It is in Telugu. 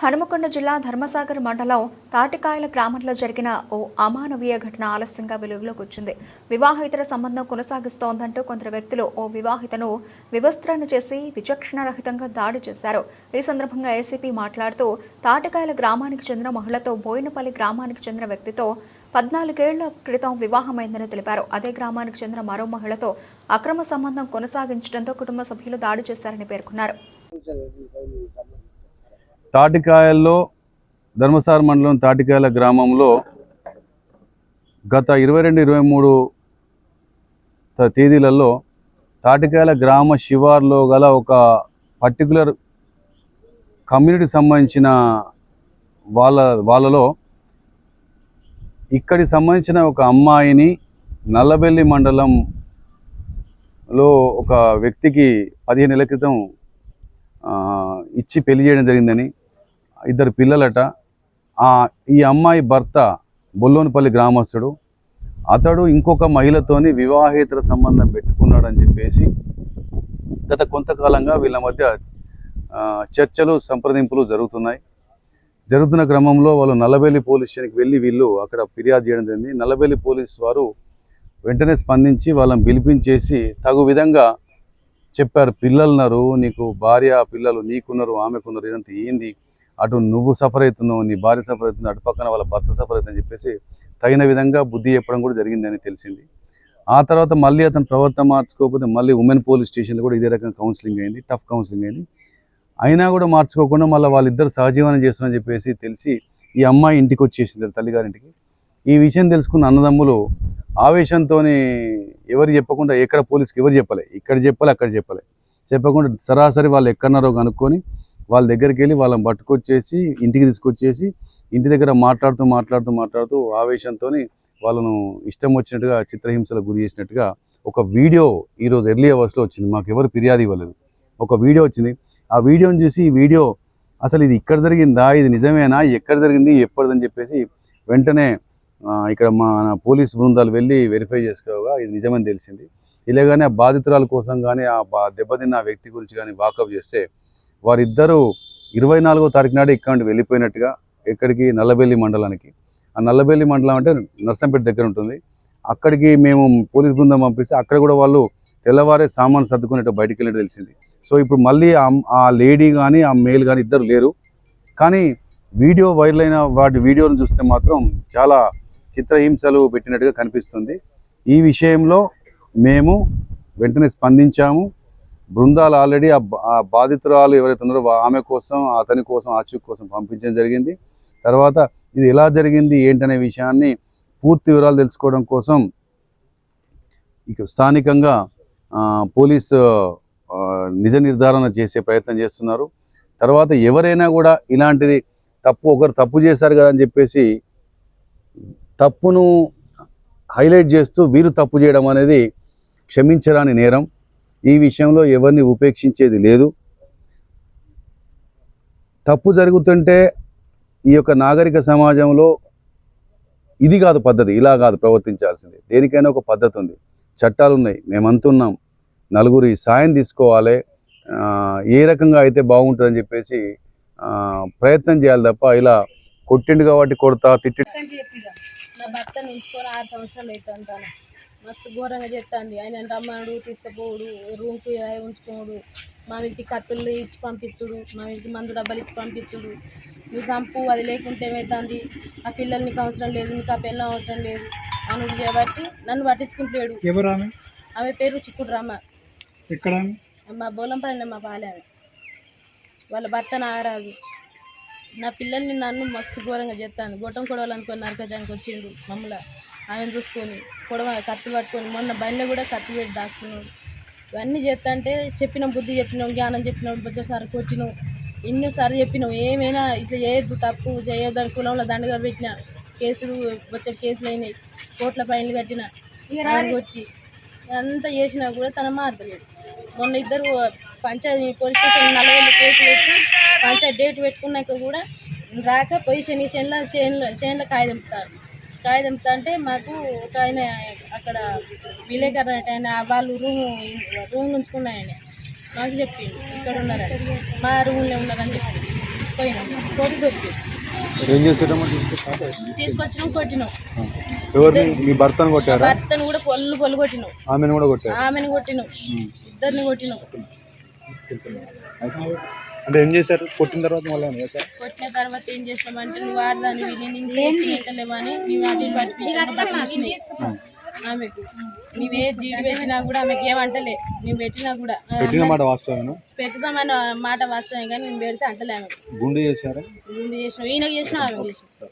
హనుమకొండ జిల్లా ధర్మసాగర్ మండలం తాటికాయల గ్రామంలో జరిగిన ఓ అమానవీయ ఘటన ఆలస్యంగా వెలుగులోకి వచ్చింది. వివాహేతర సంబంధం కొనసాగిస్తోందంటూ కొందరు వ్యక్తులు ఓ వివాహితను వివస్త్రను చేసి విచక్షణరహితంగా దాడి చేశారు. ఈ సందర్భంగా ఏసీపీ మాట్లాడుతూ తాటికాయల గ్రామానికి చెందిన మహిళతో బోయినపల్లి గ్రామానికి చెందిన వ్యక్తితో పద్నాలుగేళ్ళ క్రితం వివాహమైందని తెలిపారు. అదే గ్రామానికి చెందిన మరో మహిళతో అక్రమ సంబంధం కొనసాగించడంతో కుటుంబ సభ్యులు దాడి చేశారని పేర్కొన్నారు. తాటికాయల్లో ధర్మసార మండలం తాటికాయల గ్రామంలో గత ఇరవై రెండు ఇరవై మూడు త- తేదీలలో తాటికాయల గ్రామ శివార్లో గల ఒక పర్టికులర్ కమ్యూనిటీకి సంబంధించిన వాళ్ళ వాళ్ళలో ఇక్కడికి సంబంధించిన ఒక అమ్మాయిని నల్లబెల్లి మండలంలో ఒక వ్యక్తికి పదిహేను నెలల క్రితం ఇచ్చి పెళ్ళి చేయడం జరిగిందని ఇద్దరు పిల్లలట. ఆ ఈ అమ్మాయి భర్త బొల్లోనిపల్లి గ్రామస్తుడు. అతడు ఇంకొక మహిళతోని వివాహేతర సంబంధం పెట్టుకున్నాడని చెప్పేసి గత కొంతకాలంగా వీళ్ళ మధ్య చర్చలు సంప్రదింపులు జరుగుతున్నాయి. జరుగుతున్న క్రమంలో వాళ్ళు నల్లబెల్లి పోలీస్ స్టేషన్కి వెళ్ళి వీళ్ళు అక్కడ ఫిర్యాదు చేయడం జరిగింది. నల్లబెల్లి పోలీస్ వారు వెంటనే స్పందించి వాళ్ళని పిలిపించేసి తగు విధంగా చెప్పారు పిల్లలున్నారు నీకు భార్య పిల్లలు నీకున్నారు ఆమెకున్నారు ఇదంతా ఏంది? అటు నువ్వు సఫర్ అవుతున్నావు నీ భార్య సఫర్ అవుతుంది అటు పక్కన వాళ్ళ భర్త సఫర్ అవుతుందని చెప్పేసి తగిన విధంగా బుద్ధి చెప్పడం కూడా జరిగిందని తెలిసింది. ఆ తర్వాత మళ్ళీ అతను ప్రవర్తన మార్చుకోకపోతే మళ్ళీ ఉమెన్ పోలీస్ స్టేషన్లో కూడా ఇదే రకంగా కౌన్సిలింగ్ అయింది టఫ్ కౌన్సిలింగ్ అయింది. అయినా కూడా మార్చుకోకుండా మళ్ళీ వాళ్ళిద్దరు సహజీవనం చేస్తున్నారని చెప్పేసి తెలిసి ఈ అమ్మాయి ఇంటికి వచ్చేసింది తల్లిగారింటికి. ఈ విషయం తెలుసుకున్న అన్నదమ్ములు ఆవేశంతో ఎవరు చెప్పకుండా ఎక్కడ పోలీస్కి ఎవరు చెప్పలే? ఇక్కడ చెప్పలే అక్కడ చెప్పలే. చెప్పకుండా సరాసరి వాళ్ళు ఎక్కడన్నారో కనుక్కొని వాళ్ళ దగ్గరికి వెళ్ళి వాళ్ళని పట్టుకొచ్చేసి ఇంటికి తీసుకొచ్చేసి ఇంటి దగ్గర మాట్లాడుతూ మాట్లాడుతూ మాట్లాడుతూ ఆవేశంతో వాళ్ళను ఇష్టం వచ్చినట్టుగా చిత్రహింసలకు గురి చేసినట్టుగా ఒక వీడియో ఈరోజు ఎర్లీ అవర్స్లో వచ్చింది. మాకు ఎవరు ఫిర్యాదు ఇవ్వలేదు. ఒక వీడియో వచ్చింది. ఆ వీడియోని చూసి ఈ వీడియో అసలు ఇది ఇక్కడ జరిగిందా? ఇది నిజమేనా? ఎక్కడ జరిగింది? ఎప్పటిదని చెప్పేసి వెంటనే ఇక్కడ మా పోలీస్ బృందాలు వెళ్ళి వెరిఫై చేసుకోగా ఇది నిజమని తెలిసింది. ఇలాగానే ఆ బాధితురాల కోసం కానీ ఆ బా దెబ్బతిన్న వ్యక్తి గురించి కానీ వాకప్ చేస్తే వారిద్దరూ ఇరవై నాలుగో తారీఖు నాడు ఇక్కడ నుండి వెళ్ళిపోయినట్టుగా ఎక్కడికి? నల్లబెల్లి మండలానికి. ఆ నల్లబెల్లి మండలం అంటే నర్సంపేట దగ్గర ఉంటుంది. అక్కడికి మేము పోలీస్ బృందం పంపిస్తే అక్కడ కూడా వాళ్ళు తెల్లవారే సామాన్ సర్దుకునేట్టు బయటికి వెళ్ళినట్టు తెలిసింది. సో ఇప్పుడు మళ్ళీ ఆ- లేడీ కానీ ఆ మేల్ కానీ ఇద్దరు లేరు. కానీ వీడియో వైరల్ అయిన వాటి వీడియోను చూస్తే మాత్రం చాలా చిత్రహింసలు పెట్టినట్టుగా కనిపిస్తుంది. ఈ విషయంలో మేము వెంటనే స్పందించాము. బృందాలు ఆల్రెడీ ఆ బాధితురాలు ఎవరైతే ఉన్నారో ఆమె కోసం అతని కోసం ఆచూక్ కోసం పంపించడం జరిగింది. తర్వాత ఇది ఎలా జరిగింది ఏంటనే విషయాన్ని పూర్తి వివరాలు తెలుసుకోవడం కోసం ఇక స్థానికంగా పోలీస్ పోలీసు నిజ నిర్ధారణ చేసే ప్రయత్నం చేస్తున్నారు. తర్వాత ఎవరైనా కూడా ఇలాంటిది తప్పు ఒకరు తప్పు చేశారు కదా అని చెప్పేసి తప్పును హైలైట్ చేస్తూ వీరు తప్పు చేయడం అనేది క్షమించరాని నేరం. ఈ విషయంలో ఎవరిని ఉపేక్షించేది లేదు. తప్పు జరుగుతుంటే ఈ యొక్క నాగరిక సమాజంలో ఇది కాదు పద్ధతి ఇలా కాదు ప్రవర్తించాల్సింది. దేనికైనా ఒక పద్ధతి ఉంది. చట్టాలు ఉన్నాయి మేమంతున్నాం. నలుగురి సాయం తీసుకోవాలి. ఏ రకంగా అయితే బాగుంటుందని చెప్పేసి ప్రయత్నం చేయాలి తప్ప ఇలా కొట్టిండు కాబట్టి కొడతా తిట్టి నా భర్త ఉంచుకొని ఆరు సంవత్సరాలు అవుతుంది తను మస్తు ఘోరంగా చెప్తాంది. ఆయన రమ్మడు తీసుకుపోడు రూమ్కి ఉంచుకోడు మా ఇంటికి కత్తులు ఇచ్చి పంపించుడు మా ఇంటికి మందు డబ్బాలు ఇచ్చి పంపించుడు. నువ్వు చంపు అది లేకుంటే ఏమవుతుంది ఆ పిల్లలు నీకు అవసరం లేదు నీకు ఆ పిల్లలు అవసరం లేదు అనుడు చేయబట్టి నన్ను పట్టించుకుంటలేడు. ఎవరు ఆమె? ఆమె పేరు చిక్కుడు రమ్మ ఎక్కడ? మా బోలం పైన మా పాలే వాళ్ళ భర్త నాగరాజు. నా పిల్లల్ని నన్ను మస్తు ఘోరంగా చేస్తాను గొట్టం కొడవాలనుకొని నరకడానికి వచ్చిండు మమ్మల్ని. ఆమెను చూసుకొని కొడవ కత్తి పట్టుకొని మొన్న బండిలో కూడా కత్తి పెట్టి దాచుకున్నాడు. ఇవన్నీ చేస్తా అంటే చెప్పినాం బుద్ధి చెప్పినాం జ్ఞానం చెప్పినాం బొచ్చసారి కొట్టినాం. ఎన్నోసార్లు చెప్పినాం ఏమైనా ఇట్లా చేయొద్దు తప్పు చేయొద్దు అని కులంలో దండగా పెట్టిన. కేసులు వచ్చే కేసులు అయినాయి. కోట్ల ఫైన్లు కట్టిన. కొట్టి అంతా చేసినా కూడా తన మారతలేదు మొన్న ఇద్దరు పంచాయతీ పోలీస్ స్టేషన్ నలభై కేసు పెట్టి పంచాయతీ డేట్ పెట్టుకున్నాక కూడా రాక పోయి శని శనిలో శనిలో శనిలో కాయ దింపుతారు కాయ దింపుతా అంటే మాకు ఒక ఆయన అక్కడ విలేకరు ఆయన వాళ్ళు రూమ్ రూమ్ ఉంచుకున్న ఆయన మాకు చెప్పిండు ఇక్కడ ఉన్నారని మా రూమ్లో ఉన్నారని చెప్పి పోయినాం కోటి దొరికి ఏం చేసేటమ్మా తీసుకొచ్చా? తీసుకొచ్చినాం కొట్టినాం. ఎవరు మీ- మీ భర్తను కొట్టారా? భర్తను కూడా పొల్లు పొల్లు కొట్టినాం. ఆమెను కూడా కొట్టారు? ఆమెను కొట్టినాం. ఇద్దరిని కొట్టినాం. అంటే ఏం చేశారు? కొట్టిన తర్వాత మళ్ళీ చేశారా? కొట్టిన తర్వాత ఏం చేసినామంటే నువ్వు ఆడదాని పెట్టలేమని మేము వాటిని పట్టి ఆమెకు. నువ్వే జీడి పెట్టినా కూడా ఆమెకి ఏమంటలే మేము పెట్టినా కూడా. పెట్టిన మాట వాస్తవేనా పెట్టుదామన్న మాట వాస్తవం కానీ మేము పెడితే అంటలే ఆమె గుండు చేశారా? ముందు చేసినాం. ఈయనకు చేసినాం ఆమెకు చేసినాం.